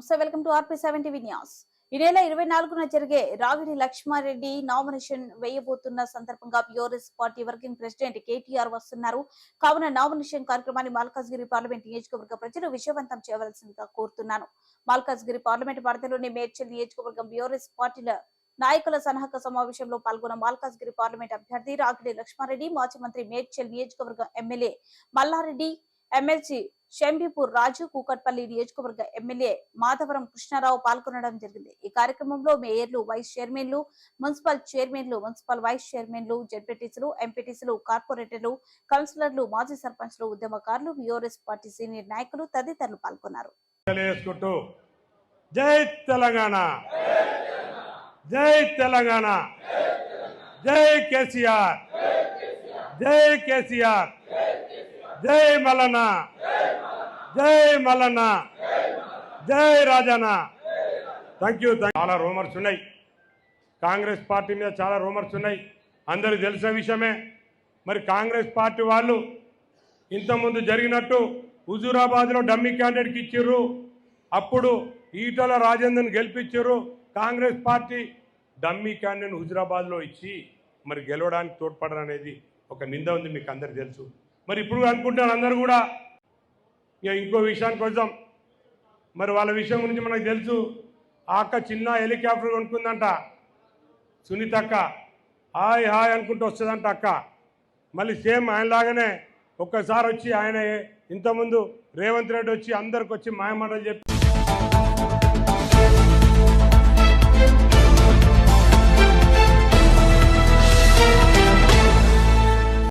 నమస్తే welcome to RP seven TV news. ఈ నెల ఇరవై నాలుగున జరిగే రాగిడి లక్ష్మారెడ్డి నామినేషన్ వేయబోతున్న సందర్భంగా BRS party working president KTR వస్తున్నారు. కావున నామినేషన్ కార్యక్రమాన్ని మాల్కాజ్గిరి పార్లమెంట్ నియోజకవర్గ ప్రజలు విజయవంతం చేయవలసిందిగా కోరుతున్నాను. మాల్కాజ్గిరి పార్లమెంట్ పరిధిలోని మేడ్చల్ నియోజకవర్గం పిఆర్ఎస్ పార్టీల నాయకుల సన్నాహక సమావేశంలో పాల్గొన్న మాల్కాజ్గిరి పార్లమెంట్ అభ్యర్థి రాగిడి లక్ష్మారెడ్డి మాజీ మంత్రి మేడ్చల్ నియోజకవర్గం ఎమ్మెల్యే మల్లారెడ్డి ఎమ్మెల్సీ షంబీపూర్ రాజు కూకట్పల్లి నియోజకవర్గ ఎమ్మెల్యే మాధవరం కృష్ణారావు పాల్గొనడం జరిగింది. ఈ కార్యక్రమంలో మేయర్లు వైస్ చైర్మన్లు మున్సిపల్ చైర్మన్లు మున్సిపల్ వైస్ చైర్మన్లు జడ్పీటీసీలు ఎంపీటీసీలు కార్పొరేటర్లు కౌన్సిలర్లు మాజీ సర్పంచ్లు ఉద్యమకారులు విఆర్ఎస్ పార్టీ సీనియర్ నాయకులు తదితరులు పాల్గొన్నారు. జై తెలంగాణ! జై తెలంగాణ! జై కేసీఆర్! జై కేసీఆర్! జై మల్లన్న! జై మల్లన్న. జై రాజన్న. థ్యాంక్ యూ చాలా రూమర్స్ ఉన్నాయి. కాంగ్రెస్ పార్టీ మీద చాలా రూమర్స్ ఉన్నాయి. అందరికి తెలిసిన విషయమే. మరి కాంగ్రెస్ పార్టీ వాళ్ళు ఇంతకుముందు జరిగినట్టు హుజూరాబాద్లో డమ్మీ క్యాండిడేట్కి ఇచ్చిర్రు. అప్పుడు ఈటల రాజేందర్ని గెలిపించారు కాంగ్రెస్ పార్టీ డమ్మీ క్యాండిడేట్ హుజూరాబాద్లో ఇచ్చి మరి గెలవడానికి తోడ్పడడం అనేది ఒక నింద ఉంది మీకు అందరికి తెలుసు. మరి ఇప్పుడు అనుకుంటారు అందరు కూడా ఇక ఇంకో విషయానికి వద్దాం. మరి వాళ్ళ విషయం గురించి మనకు తెలుసు. ఆ అక్క చిన్న హెలికాప్టర్ కొనుక్కుందంట. సునీత అక్క హాయ్ హాయ్ అనుకుంటూ వస్తుందంట అక్క. మళ్ళీ సేమ్ ఆయనలాగానే ఒక్కసారి వచ్చి ఆయన ఇంతకుముందు రేవంత్ రెడ్డి వచ్చి అందరికి వచ్చి మాయమాటలు చెప్పి